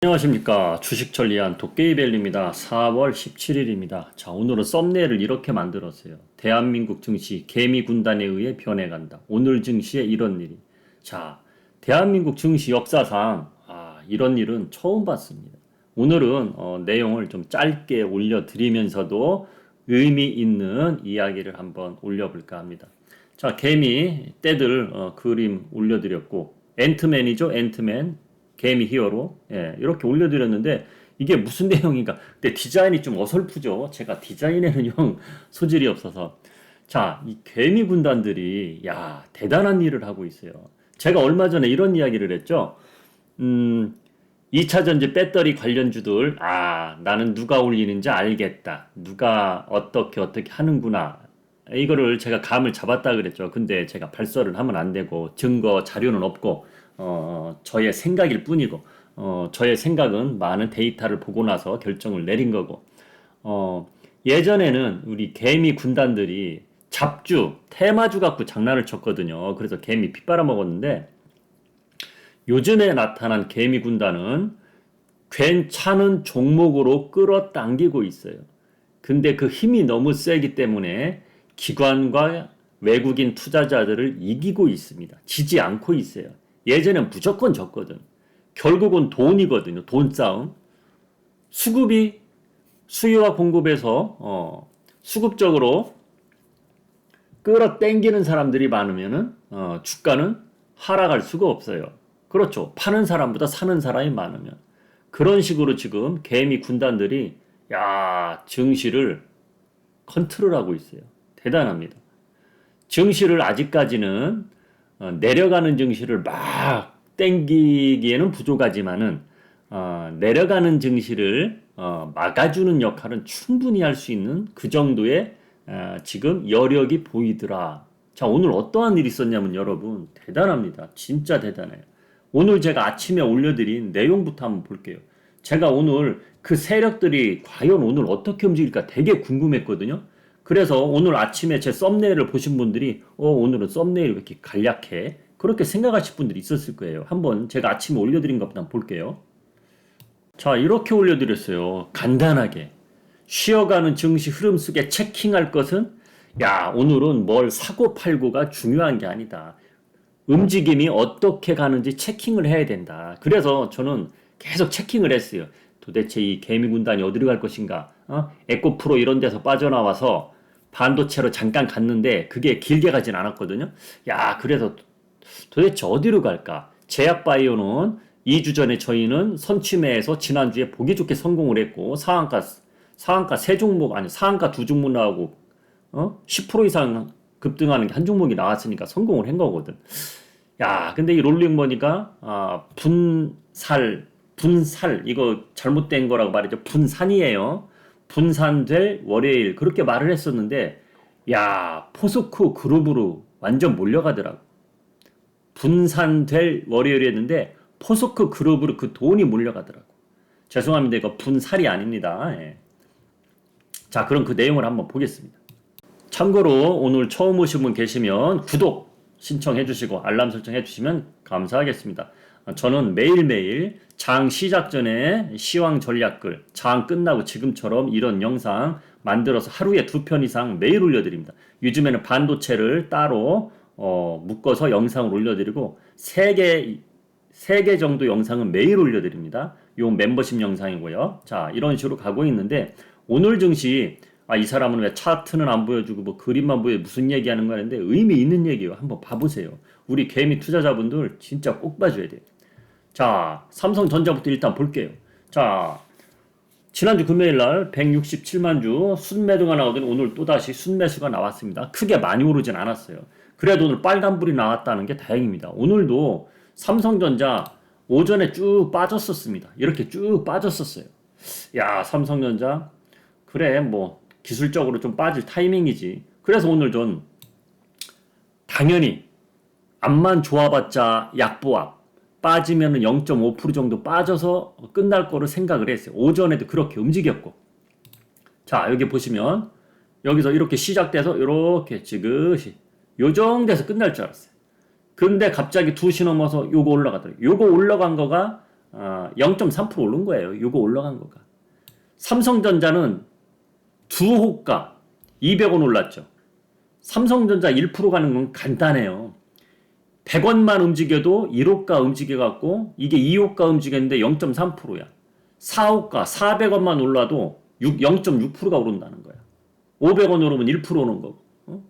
안녕하십니까. 주식천리안 도깨이벨입니다. 4월 17일입니다. 자 오늘은 썸네일을 이렇게 만들었어요. 대한민국 증시 개미 군단에 의해 변해간다. 오늘 증시에 이런 일이. 자 대한민국 증시 역사상 아, 이런 일은 처음 봤습니다. 오늘은 어, 내용을 좀 짧게 올려드리면서도 의미 있는 이야기를 한번 올려볼까 합니다. 자 개미 떼들 어, 그림 올려드렸고 앤트맨이죠 앤트맨 개미 히어로 예, 이렇게 올려드렸는데 이게 무슨 내용인가? 근데 디자인이 좀 어설프죠. 제가 디자인에는 영 소질이 없어서 자, 이 개미 군단들이 야 대단한 일을 하고 있어요. 제가 얼마 전에 이런 이야기를 했죠. 음, 2차 전지 배터리 관련주들 아 나는 누가 올리는지 알겠다. 누가 어떻게 어떻게 하는구나. 이거를 제가 감을 잡았다 그랬죠. 근데 제가 발설을 하면 안 되고 증거 자료는 없고 어, 저의 생각일 뿐이고, 어, 저의 생각은 많은 데이터를 보고 나서 결정을 내린 거고, 어, 예전에는 우리 개미 군단들이 잡주, 테마주 갖고 장난을 쳤거든요. 그래서 개미 피 빨아먹었는데, 요즘에 나타난 개미 군단은 괜찮은 종목으로 끌어당기고 있어요. 근데 그 힘이 너무 세기 때문에 기관과 외국인 투자자들을 이기고 있습니다. 지지 않고 있어요. 예전엔 무조건 졌거든. 결국은 돈이거든요. 돈 싸움. 수급이 수요와 공급에서 어, 수급적으로 끌어당기는 사람들이 많으면은 어, 주가는 하락할 수가 없어요. 그렇죠. 파는 사람보다 사는 사람이 많으면 그런 식으로 지금 개미 군단들이 야 증시를 컨트롤하고 있어요. 대단합니다. 증시를 아직까지는 어, 내려가는 증시를 막 땡기기에는 부족하지만은 어, 내려가는 증시를 어, 막아주는 역할은 충분히 할 수 있는 그 정도의 어, 지금 여력이 보이더라. 자 오늘 어떠한 일이 있었냐면 여러분 대단합니다. 진짜 대단해요. 오늘 제가 아침에 올려드린 내용부터 한번 볼게요. 제가 오늘 그 세력들이 과연 오늘 어떻게 움직일까 되게 궁금했거든요. 그래서 오늘 아침에 제 썸네일을 보신 분들이 어 오늘은 썸네일 왜 이렇게 간략해? 그렇게 생각하실 분들이 있었을 거예요. 한번 제가 아침에 올려드린 것부터 한번 볼게요. 자 이렇게 올려드렸어요. 간단하게 쉬어가는 증시 흐름 속에 체킹할 것은 야 오늘은 뭘 사고 팔고가 중요한 게 아니다. 움직임이 어떻게 가는지 체킹을 해야 된다. 그래서 저는 계속 체킹을 했어요. 도대체 이 개미 군단이 어디로 갈 것인가? 어? 에코프로 이런 데서 빠져나와서 반도체로 잠깐 갔는데 그게 길게 가진 않았거든요. 야, 그래서 도대체 어디로 갈까? 제약바이오는 2주 전에 저희는 선취매에서 지난주에 보기 좋게 성공을 했고 상한가 상한가 세 종목 아니 상한가 두 종목 나오고 어? 10% 이상 급등하는 게 한 종목이 나왔으니까 성공을 한 거거든. 야, 근데 이 롤링머니가 아, 분살 분살 이거 잘못된 거라고 말이죠. 분산이에요. 분산될 월요일 그렇게 말을 했었는데 야 포스코 그룹으로 완전 몰려가더라고. 분산될 월요일이었는데 포스코 그룹으로 그 돈이 몰려가더라고. 죄송합니다. 이거 분살이 아닙니다. 예. 자 그럼 그 내용을 한번 보겠습니다. 참고로 오늘 처음 오신 분 계시면 구독 신청해 주시고 알람 설정해 주시면 감사하겠습니다. 저는 매일매일 장 시작 전에 시황 전략글, 장 끝나고 지금처럼 이런 영상 만들어서 하루에 두 편 이상 매일 올려드립니다. 요즘에는 반도체를 따로 어, 묶어서 영상을 올려드리고 세 개, 세 개 정도 영상은 매일 올려드립니다. 요 멤버십 영상이고요. 자, 이런 식으로 가고 있는데 오늘 증시 아, 이 사람은 왜 차트는 안 보여주고 뭐 그림만 보여 무슨 얘기하는 거 하는데 의미 있는 얘기예요. 한번 봐보세요. 우리 개미 투자자분들 진짜 꼭 봐줘야 돼요. 자, 삼성전자부터 일단 볼게요. 자, 지난주 금요일 날 167만 주 순매도가 나오더니 오늘 또다시 순매수가 나왔습니다. 크게 많이 오르진 않았어요. 그래도 오늘 빨간불이 나왔다는 게 다행입니다. 오늘도 삼성전자 오전에 쭉 빠졌었습니다. 이렇게 쭉 빠졌었어요. 야, 삼성전자 그래 뭐 기술적으로 좀 빠질 타이밍이지. 그래서 오늘 전 당연히 앞만 좋아봤자 약보합 빠지면 0.5% 정도 빠져서 끝날 거를 생각을 했어요. 오전에도 그렇게 움직였고. 자, 여기 보시면 여기서 이렇게 시작돼서 이렇게 지그시 요정돼서 끝날 줄 알았어요. 근데 갑자기 2시 넘어서 요거 올라가더라고요. 요거 올라간 거가 어, 0.3% 오른 거예요. 이거 올라간 거가. 삼성전자는 두 호가 200원 올랐죠. 삼성전자 1% 가는 건 간단해요. 100원만 움직여도 1호가 움직여갖고 이게 2호가 움직였는데 0.3%야. 4호가 400원만 올라도 6, 0.6%가 오른다는 거야. 500원 오르면 1% 오는 거고. 어?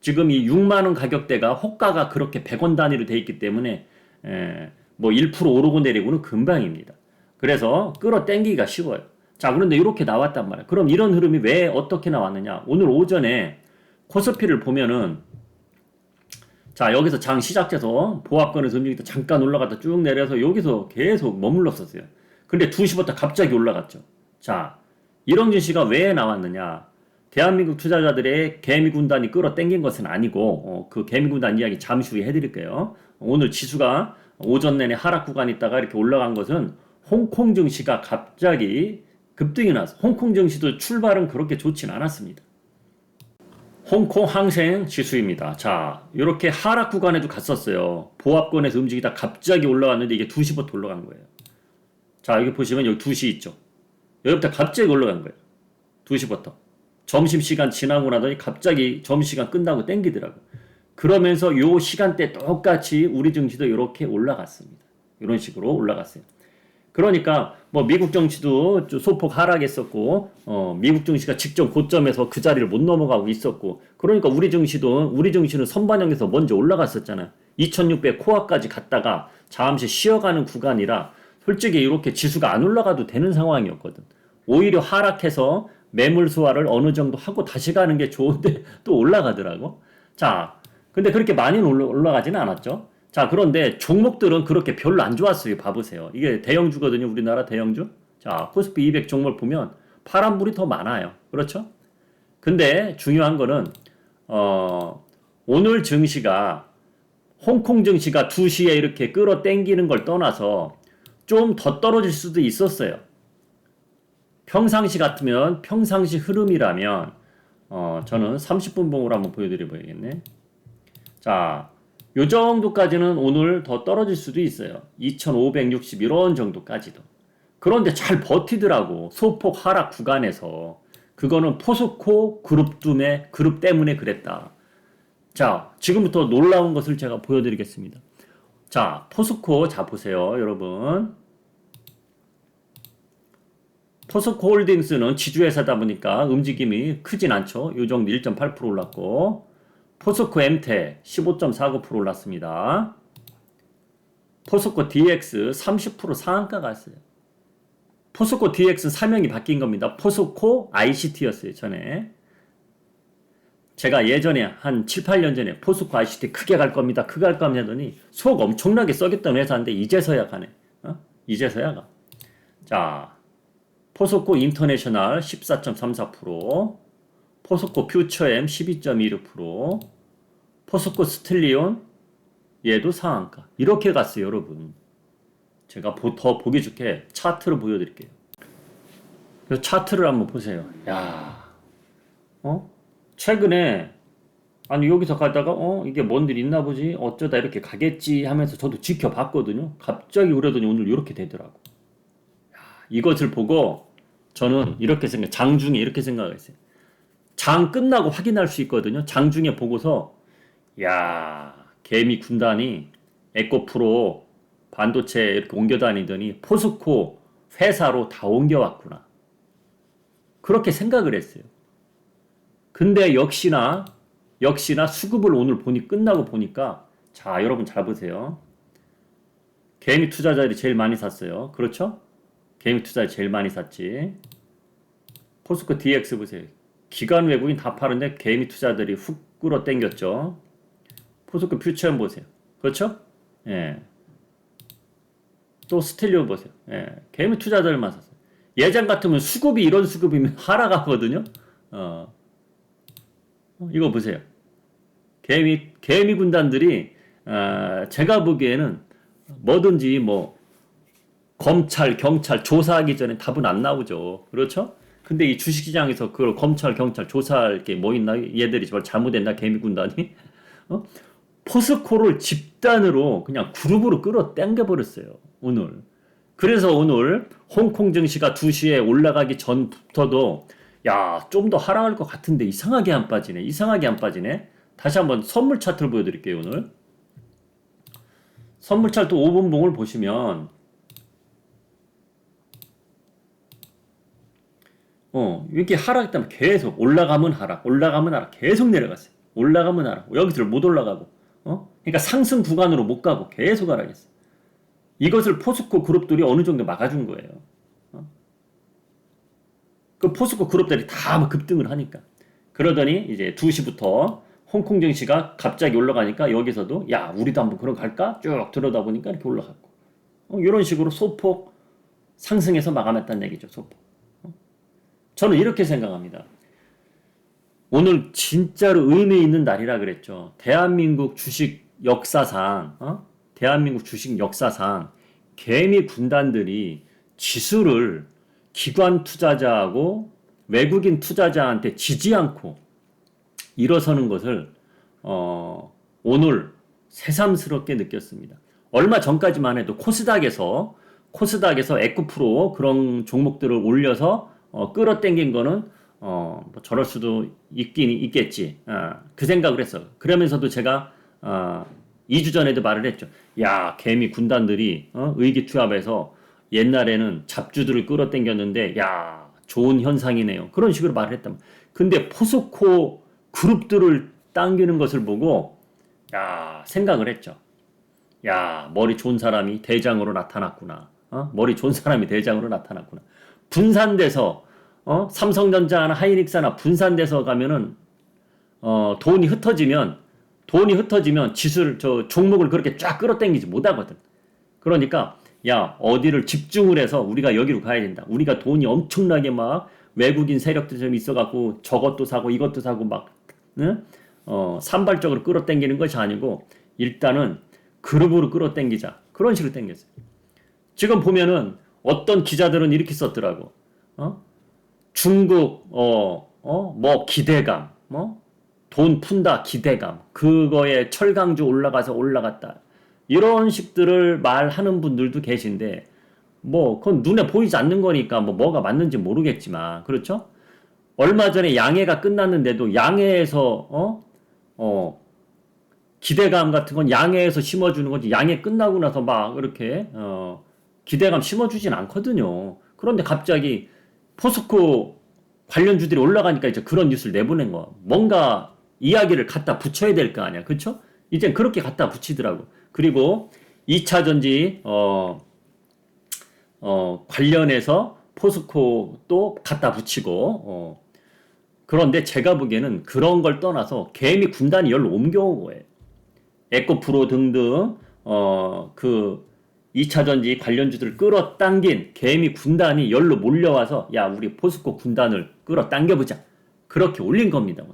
지금 이 6만 원 가격대가 호가가 그렇게 100원 단위로 돼 있기 때문에 에, 뭐1% 오르고 내리고는 금방입니다. 그래서 끌어당기기가 쉬워요. 자, 그런데 이렇게 나왔단 말이야. 그럼 이런 흐름이 왜 어떻게 나왔느냐? 오늘 오전에 코스피를 보면은 자, 여기서 장 시작돼서 보합권에서 움직이다 잠깐 올라갔다 쭉 내려서 여기서 계속 머물렀었어요. 근데 2시부터 갑자기 올라갔죠. 자, 이런 증시가 왜 나왔느냐? 대한민국 투자자들의 개미 군단이 끌어당긴 것은 아니고 어, 그 개미 군단 이야기 잠시 후에 해드릴게요. 오늘 지수가 오전 내내 하락 구간 있다가 이렇게 올라간 것은 홍콩 증시가 갑자기 급등이 나서 홍콩 증시도 출발은 그렇게 좋진 않았습니다. 홍콩 항생 지수입니다. 자, 이렇게 하락 구간에도 갔었어요. 보합권에서 움직이다 갑자기 올라왔는데 이게 2시부터 올라간 거예요. 자, 여기 보시면 여기 2시 있죠. 여기부터 갑자기 올라간 거예요. 2시부터. 점심시간 지나고 나더니 갑자기 점심시간 끝나고 땡기더라고. 그러면서 요 시간대 똑같이 우리 증시도 이렇게 올라갔습니다. 이런 식으로 올라갔어요. 그러니까 뭐 미국 정치도 소폭 하락했었고 어 미국 증시가 직전 고점에서 그 자리를 못 넘어가고 있었고 그러니까 우리 증시도 우리 증시는 선반영에서 먼저 올라갔었잖아요. 2600 코어까지 갔다가 잠시 쉬어가는 구간이라 솔직히 이렇게 지수가 안 올라가도 되는 상황이었거든. 오히려 하락해서 매물 소화를 어느 정도 하고 다시 가는 게 좋은데 또 올라가더라고. 자, 근데 그렇게 많이는 올라가지는 않았죠. 자, 그런데 종목들은 그렇게 별로 안 좋았어요. 봐보세요. 이게 대형주거든요. 우리나라 대형주. 자, 코스피 200 종목 보면 파란불이 더 많아요. 그렇죠? 근데 중요한 거는, 어, 오늘 증시가, 홍콩 증시가 2시에 이렇게 끌어 당기는 걸 떠나서 좀 더 떨어질 수도 있었어요. 평상시 같으면, 평상시 흐름이라면, 어, 저는 30분 봉으로 한번 보여드려 봐야겠네. 자, 요 정도까지는 오늘 더 떨어질 수도 있어요. 2560 이런 정도까지도. 그런데 잘 버티더라고. 소폭 하락 구간에서. 그거는 포스코 그룹 둠에 그룹 때문에 그랬다. 자, 지금부터 놀라운 것을 제가 보여드리겠습니다. 자, 포스코 자 보세요, 여러분. 포스코 홀딩스는 지주회사다 보니까 움직임이 크진 않죠. 요 정도 1.8% 올랐고 포스코 MT 15.49% 올랐습니다. 포스코 DX 30% 상한가 갔어요. 포스코 DX 사명이 바뀐 겁니다. 포스코 ICT였어요, 전에. 제가 예전에 한 7, 8년 전에 포스코 ICT 크게 갈 겁니다. 크게 갈 겁니다 하더니 속 엄청나게 썩였던 회사인데 이제서야 가네. 어? 이제서야 가. 자, 포스코 인터내셔널 14.34%, 포스코 퓨처엠 12.26%, 포스코 스틸리온 얘도 상한가. 이렇게 갔어요, 여러분. 제가 더 보기 좋게 차트를 보여드릴게요. 그 차트를 한번 보세요. 야, 어? 최근에 아니 여기서 가다가 어 이게 뭔 일 있나 보지 어쩌다 이렇게 가겠지 하면서 저도 지켜봤거든요. 갑자기 그러더니 오늘 이렇게 되더라고. 야, 이것을 보고 저는 이렇게 생각, 장중에 이렇게 생각했어요. 장 끝나고 확인할 수 있거든요. 장 중에 보고서 야 개미 군단이 에코프로 반도체 이렇게 옮겨 다니더니 포스코 회사로 다 옮겨왔구나. 그렇게 생각을 했어요. 근데 역시나 역시나 수급을 오늘 보니 끝나고 보니까 자 여러분 잘 보세요. 개미 투자자들이 제일 많이 샀어요. 그렇죠? 개미 투자자 제일 많이 샀지. 포스코 DX 보세요. 기관 외국인 다 파는데 개미 투자들이 훅 끌어 당겼죠. 포스코 퓨처엠 보세요. 그렇죠? 예. 또 스텔리온 보세요. 예. 개미 투자들만 샀어요. 예전 같으면 수급이 이런 수급이면 하락하거든요. 어. 어. 이거 보세요. 개미 개미 군단들이 어, 제가 보기에는 뭐든지 뭐 검찰, 경찰 조사하기 전에 답은 안 나오죠. 그렇죠? 근데 이 주식시장에서 그걸 검찰, 경찰 조사할 게 뭐 있나? 얘들이 정말 잘못했나? 개미 군단이? 어? 포스코를 집단으로 그냥 그룹으로 끌어 당겨 버렸어요. 오늘. 그래서 오늘 홍콩 증시가 2시에 올라가기 전부터도 야, 좀 더 하락할 것 같은데 이상하게 안 빠지네. 이상하게 안 빠지네. 다시 한번 선물 차트를 보여드릴게요, 오늘. 선물 차트 5분 봉을 보시면 어, 이렇게 하락했다면 계속 올라가면 하락, 올라가면 하락, 계속 내려갔어요. 올라가면 하락, 여기서 못 올라가고, 어? 그러니까 상승 구간으로 못 가고 계속 하락했어요. 이것을 포스코 그룹들이 어느 정도 막아준 거예요. 어? 그 포스코 그룹들이 다막 급등을 하니까. 그러더니 이제 2시부터 홍콩 증시가 갑자기 올라가니까 여기서도 야, 우리도 한번 그런 거 갈까? 쭉 들여다보니까 이렇게 올라갔고. 어, 이런 식으로 소폭 상승해서 마감했다는 얘기죠, 소폭. 저는 이렇게 생각합니다. 오늘 진짜로 의미 있는 날이라 그랬죠. 대한민국 주식 역사상, 어? 대한민국 주식 역사상 개미 군단들이 지수를 기관 투자자하고 외국인 투자자한테 지지 않고 일어서는 것을 어, 오늘 새삼스럽게 느꼈습니다. 얼마 전까지만 해도 코스닥에서 코스닥에서 에코프로 그런 종목들을 올려서 어, 끌어당긴 거는 어, 뭐 저럴 수도 있긴 있겠지. 아, 그 생각을 했어. 그러면서도 제가 아, 2주 전에도 말을 했죠. 야, 개미 군단들이 어, 의기투합해서 옛날에는 잡주들을 끌어당겼는데 야, 좋은 현상이네요. 그런 식으로 말을 했단. 근데 포스코 그룹들을 당기는 것을 보고 야, 생각을 했죠. 야, 머리 좋은 사람이 대장으로 나타났구나. 어? 머리 좋은 사람이 대장으로 나타났구나. 분산돼서 어? 삼성전자나 하이닉스나 분산돼서 가면은 어, 돈이 흩어지면 돈이 흩어지면 지수를 저 종목을 그렇게 쫙 끌어당기지 못하거든. 그러니까 야 어디를 집중을 해서 우리가 여기로 가야 된다. 우리가 돈이 엄청나게 막 외국인 세력들 좀 있어갖고 저것도 사고 이것도 사고 막 응? 어, 산발적으로 끌어당기는 것이 아니고 일단은 그룹으로 끌어당기자 그런 식으로 당겼어요. 지금 보면은 어떤 기자들은 이렇게 썼더라고. 어? 중국 어, 어, 뭐 기대감, 뭐 돈 푼다 기대감, 그거에 철강주 올라가서 올라갔다. 이런 식들을 말하는 분들도 계신데 뭐 그건 눈에 보이지 않는 거니까 뭐 뭐가 맞는지 모르겠지만 그렇죠? 얼마 전에 양해가 끝났는데도 양해에서 어? 어 기대감 같은 건 양해에서 심어주는 거지 양해 끝나고 나서 막 이렇게 어 기대감 심어주진 않거든요. 그런데 갑자기 포스코 관련주들이 올라가니까 이제 그런 뉴스를 내보낸 거. 뭔가 이야기를 갖다 붙여야 될 거 아니야. 그쵸? 이젠 그렇게 갖다 붙이더라고. 그리고 2차 전지, 어, 어, 관련해서 포스코 또 갖다 붙이고, 어, 그런데 제가 보기에는 그런 걸 떠나서 개미 군단이 열로 옮겨온 거예요. 에코프로 등등, 어, 그 2차 전지 관련주들을 끌어당긴 개미 군단이 열로 몰려와서 야 우리 포스코 군단을 끌어당겨보자. 그렇게 올린 겁니다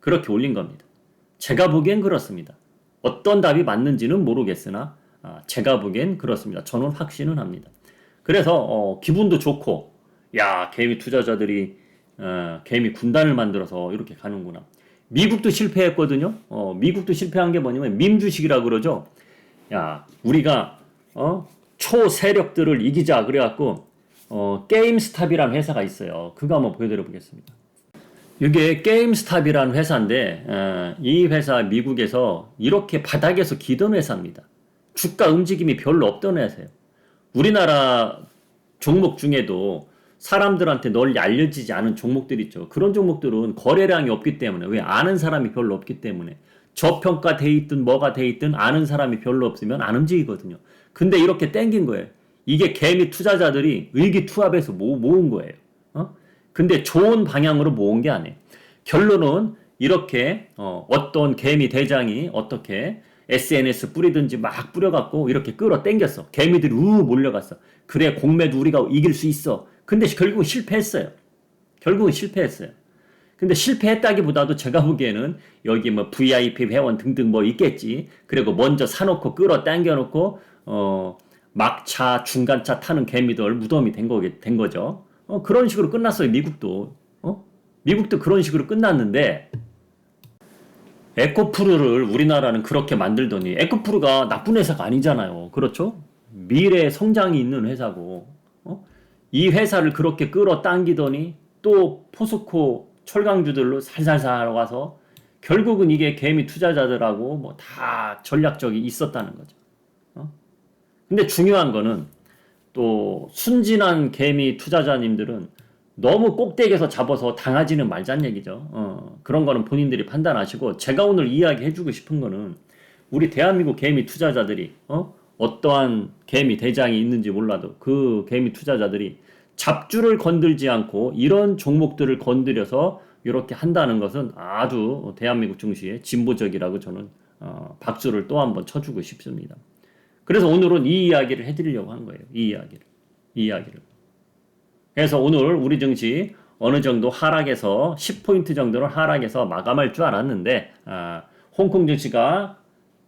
그렇게 올린 겁니다. 제가 보기엔 그렇습니다. 어떤 답이 맞는지는 모르겠으나 아, 제가 보기엔 그렇습니다. 저는 확신은 합니다. 그래서 어, 기분도 좋고 야 개미 투자자들이 어, 개미 군단을 만들어서 이렇게 가는구나. 미국도 실패했거든요. 어, 미국도 실패한 게 뭐냐면 밈주식이라 그러죠. 야 우리가 어? 초세력들을 이기자 그래갖고 어, 게임스탑이라는 회사가 있어요. 그거 한번 보여드려 보겠습니다. 이게 게임스탑이라는 회사인데 어, 이 회사 미국에서 이렇게 바닥에서 기던 회사입니다. 주가 움직임이 별로 없던 회사예요. 우리나라 종목 중에도 사람들한테 널리 알려지지 않은 종목들 있죠. 그런 종목들은 거래량이 없기 때문에 왜 아는 사람이 별로 없기 때문에 저평가 돼 있든 뭐가 돼 있든 아는 사람이 별로 없으면 안 움직이거든요. 근데 이렇게 땡긴 거예요. 이게 개미 투자자들이 의기투합해서 모, 모은 거예요. 어? 근데 좋은 방향으로 모은 게 아니에요. 결론은 이렇게 어, 어떤 개미 대장이 어떻게 SNS 뿌리든지 막 뿌려갖고 이렇게 끌어 당겼어. 개미들이 우 몰려갔어. 그래 공매도 우리가 이길 수 있어. 근데 결국은 실패했어요. 결국은 실패했어요. 근데 실패했다기보다도 제가 보기에는 여기 뭐 VIP 회원 등등 뭐 있겠지. 그리고 먼저 사놓고 끌어 당겨놓고 어 막차 중간차 타는 개미들 무덤이 된 거게 된 거죠. 어 그런 식으로 끝났어요. 미국도 어 미국도 그런 식으로 끝났는데 에코프루를 우리나라는 그렇게 만들더니 에코프루가 나쁜 회사가 아니잖아요. 그렇죠? 미래 성장이 있는 회사고 어? 이 회사를 그렇게 끌어 당기더니 또 포스코 철강주들로 살살살 와서 결국은 이게 개미 투자자들하고 뭐 다 전략적이 있었다는 거죠. 어? 근데 중요한 거는 또 순진한 개미 투자자님들은 너무 꼭대기에서 잡아서 당하지는 말자는 얘기죠. 어, 그런 거는 본인들이 판단하시고 제가 오늘 이야기해주고 싶은 거는 우리 대한민국 개미 투자자들이 어? 어떠한 개미 대장이 있는지 몰라도 그 개미 투자자들이 잡주를 건들지 않고 이런 종목들을 건드려서 이렇게 한다는 것은 아주 대한민국 증시의 진보적이라고 저는 어, 박수를 또 한번 쳐주고 싶습니다. 그래서 오늘은 이 이야기를 해드리려고 한 거예요. 이 이야기를. 이 이야기를. 그래서 오늘 우리 증시 어느 정도 하락해서 10포인트 정도는 하락해서 마감할 줄 알았는데 아, 홍콩 증시가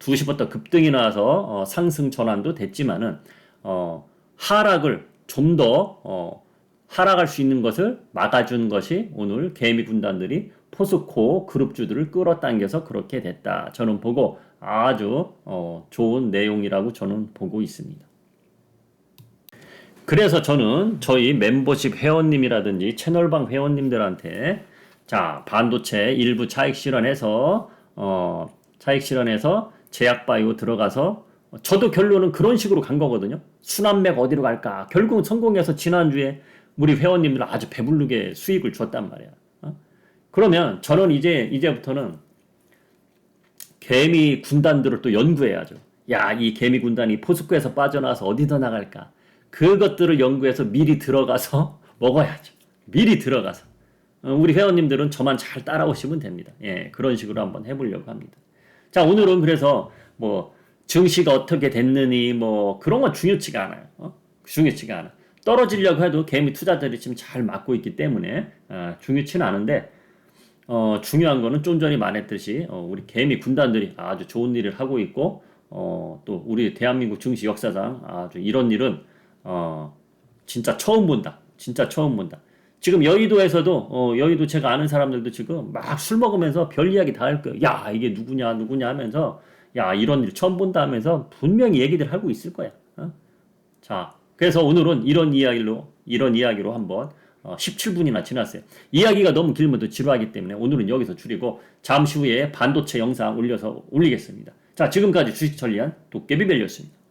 2시부터 급등이 나와서 어, 상승 전환도 됐지만은 어, 하락을 좀더 어, 하락할 수 있는 것을 막아준 것이 오늘 개미 군단들이 포스코 그룹주들을 끌어당겨서 그렇게 됐다. 저는 보고 아주 어, 좋은 내용이라고 저는 보고 있습니다. 그래서 저는 저희 멤버십 회원님이라든지 채널방 회원님들한테 자 반도체 일부 차익 실현해서 어, 차익 실현해서 제약바이오 들어가서 저도 결론은 그런 식으로 간 거거든요. 순환맥 어디로 갈까? 결국은 성공해서 지난주에 우리 회원님들 아주 배부르게 수익을 줬단 말이야. 어? 그러면 저는 이제 이제부터는 개미 군단들을 또 연구해야죠. 야, 이 개미 군단이 포스코에서 빠져나와서 어디 더 나갈까? 그것들을 연구해서 미리 들어가서 먹어야죠. 미리 들어가서. 어, 우리 회원님들은 저만 잘 따라오시면 됩니다. 예, 그런 식으로 한번 해보려고 합니다. 자, 오늘은 그래서 뭐 증시가 어떻게 됐느니 뭐 그런 건 중요치가 않아요. 어? 중요치가 않아. 떨어지려고 해도 개미 투자들이 지금 잘 맞고 있기 때문에 어, 중요치는 않은데 어, 중요한 거는 좀 전에 말했듯이 어, 우리 개미 군단들이 아주 좋은 일을 하고 있고 어, 또 우리 대한민국 증시 역사상 아주 이런 일은 어, 진짜 처음 본다. 진짜 처음 본다. 지금 여의도에서도 어, 여의도 제가 아는 사람들도 지금 막 술 먹으면서 별 이야기 다 할 거예요. 야 이게 누구냐 누구냐 하면서 야 이런 일 처음 본다 하면서 분명히 얘기들 하고 있을 거야. 어? 자 그래서 오늘은 이런 이야기로 이런 이야기로 한번 어, 17분이나 지났어요. 이야기가 너무 길면 또 지루하기 때문에 오늘은 여기서 줄이고 잠시 후에 반도체 영상 올려서 올리겠습니다. 자 지금까지 주식 천리안 도깨비벨이었습니다.